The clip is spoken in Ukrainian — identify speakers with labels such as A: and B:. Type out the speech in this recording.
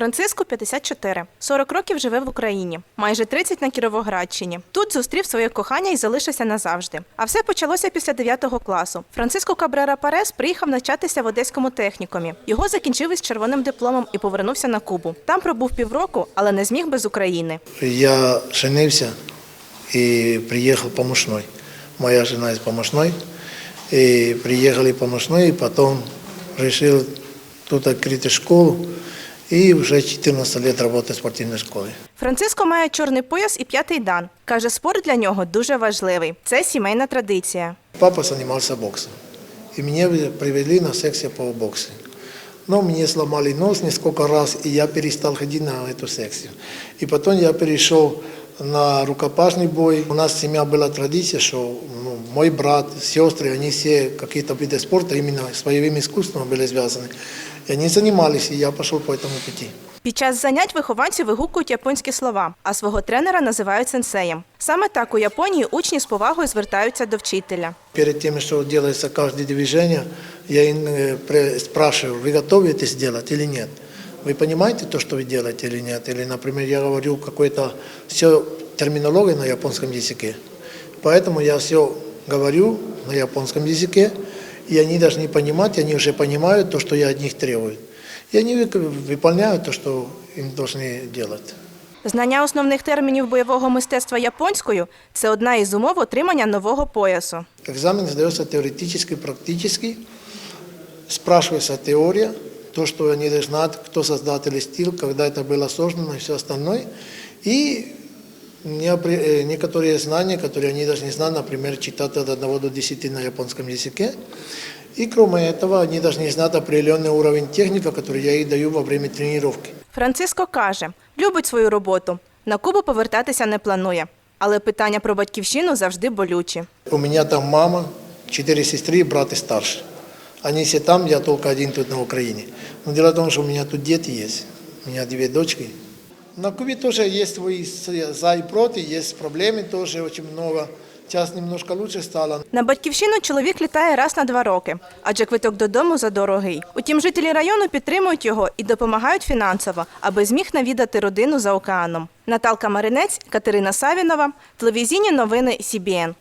A: Франциску 54. 40 років живе в Україні, майже 30 на Кіровоградщині. Тут зустрів своє кохання і залишився назавжди. А все почалося після 9 класу. Франциско Кабрера Парес приїхав навчатися в одеському технікумі. Його закінчив із червоним дипломом і повернувся на Кубу. Там пробув півроку, але не зміг без України.
B: Я женился и приехал помощной. Моя жена из помощной. И приехали помощной, и потом решил тут открыть школу. И уже 14 лет работаю в спортивной школе.
A: Франциско має чорний пояс і п'ятий дан. Каже, спорт для нього дуже важливий. Це сімейна традиція.
B: Папа занимался боксом. И меня привели на секцию по боксу. Но мне сломали нос несколько раз, и я перестал ходить на эту секцию. И потом я перешел на рукопашный бой. У нас семья была традиция, что ну, мой брат, сестры, они все какие-то виды спорта именно с боевым искусством были связаны. И они занимались, и я пошел по этому пути.
A: Під час занять вихованці вигукують японські слова, а свого тренера називають сенсеєм. Саме так у Японії учні з повагою звертаються до вчителя.
B: Перед тем, что делается каждое движение, я им, э, пре- спрашиваю, вы готовы это сделать или нет? Вы понимаете то, что вы делаете или нет? Или, например, я говорю какой-то все терминология на японском языке. Поэтому я все говорю на японском языке, и они должны понимать, и они уже понимают то, что я от них требую. И они вик- выполняют то, что им должны делать.
A: Знання основних термінів бойового мистецтва японською це одна із умов отримання нового поясу.
B: Экзамен сдается теоретически, практически. Спрашивается теория, то, что они должны знать, кто создатель стиль, когда это было создано и все остальное. И неопре- э, некоторые знания, которые они должны знать, например, читать от 1 до 10 на японском языке. И кроме этого, они должны знать определенный уровень техника, который я им даю во время тренировки.
A: Франциско каже, любить свою роботу. На Кубу повертатися не планує. Але питання про батьківщину завжди болючі.
B: У меня там мама, четыре сестры, брат и старше. Они все там, я только один тут на Украине. Но дело в том, что у меня тут дети есть. У меня две дочки. На Кубе тоже есть свои за и против, есть проблемы тоже очень много. Сейчас немножко лучше стало.
A: На батьківщину чоловік літає раз на два роки, адже квиток додому задорогий. Утім, жителі району підтримують його і допомагають фінансово, аби зміг навідати родину за океаном. Наталка Маринець, Катерина Савінова, телевізійні новини СІБІН.